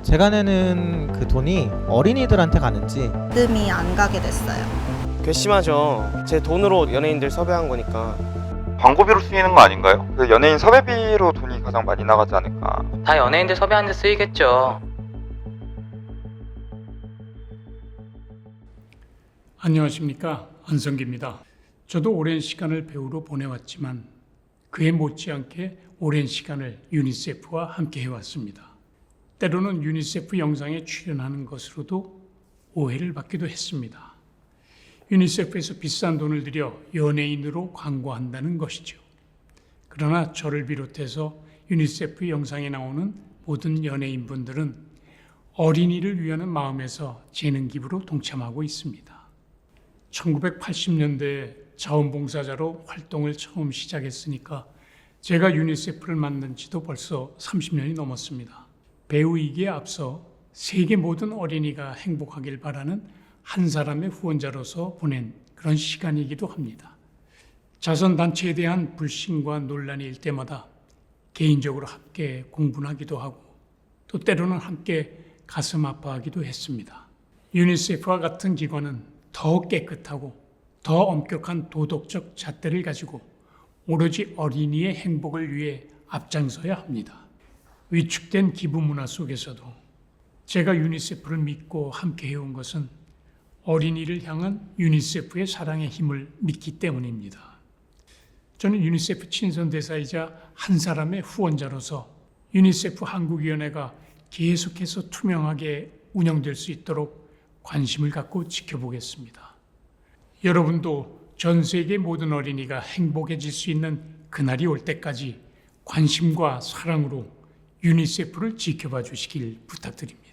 제가 내는 그 돈이 어린이들한테 가는지 뜸이 안 가게 됐어요. 괘씸하죠. 제 돈으로 연예인들 섭외한 거니까. 광고비로 쓰이는 거 아닌가요? 그 연예인 섭외비로 돈이 가장 많이 나가지 않을까. 다 연예인들 섭외하는 데 쓰이겠죠. 안녕하십니까 안성기입니다. 저도 오랜 시간을 배우로 보내왔지만 그에 못지않게 오랜 시간을 유니세프와 함께 해왔습니다. 때로는 유니세프 영상에 출연하는 것으로도 오해를 받기도 했습니다. 유니세프에서 비싼 돈을 들여 연예인으로 광고한다는 것이죠. 그러나 저를 비롯해서 유니세프 영상에 나오는 모든 연예인분들은 어린이를 위하는 마음에서 재능 기부로 동참하고 있습니다. 1980년대에 자원봉사자로 활동을 처음 시작했으니까 제가 유니세프를 만든 지도 벌써 30년이 넘었습니다. 배우이기에 앞서 세계 모든 어린이가 행복하길 바라는 한 사람의 후원자로서 보낸 그런 시간이기도 합니다. 자선단체에 대한 불신과 논란이 일 때마다 개인적으로 함께 공분하기도 하고 또 때로는 함께 가슴 아파하기도 했습니다. 유니세프와 같은 기관은 더 깨끗하고 더 엄격한 도덕적 잣대를 가지고 오로지 어린이의 행복을 위해 앞장서야 합니다. 위축된 기부 문화 속에서도 제가 유니세프를 믿고 함께 해온 것은 어린이를 향한 유니세프의 사랑의 힘을 믿기 때문입니다. 저는 유니세프 친선 대사이자 한 사람의 후원자로서 유니세프 한국위원회가 계속해서 투명하게 운영될 수 있도록 관심을 갖고 지켜보겠습니다. 여러분도 전 세계 모든 어린이가 행복해질 수 있는 그날이 올 때까지 관심과 사랑으로 유니세프를 지켜봐 주시길 부탁드립니다.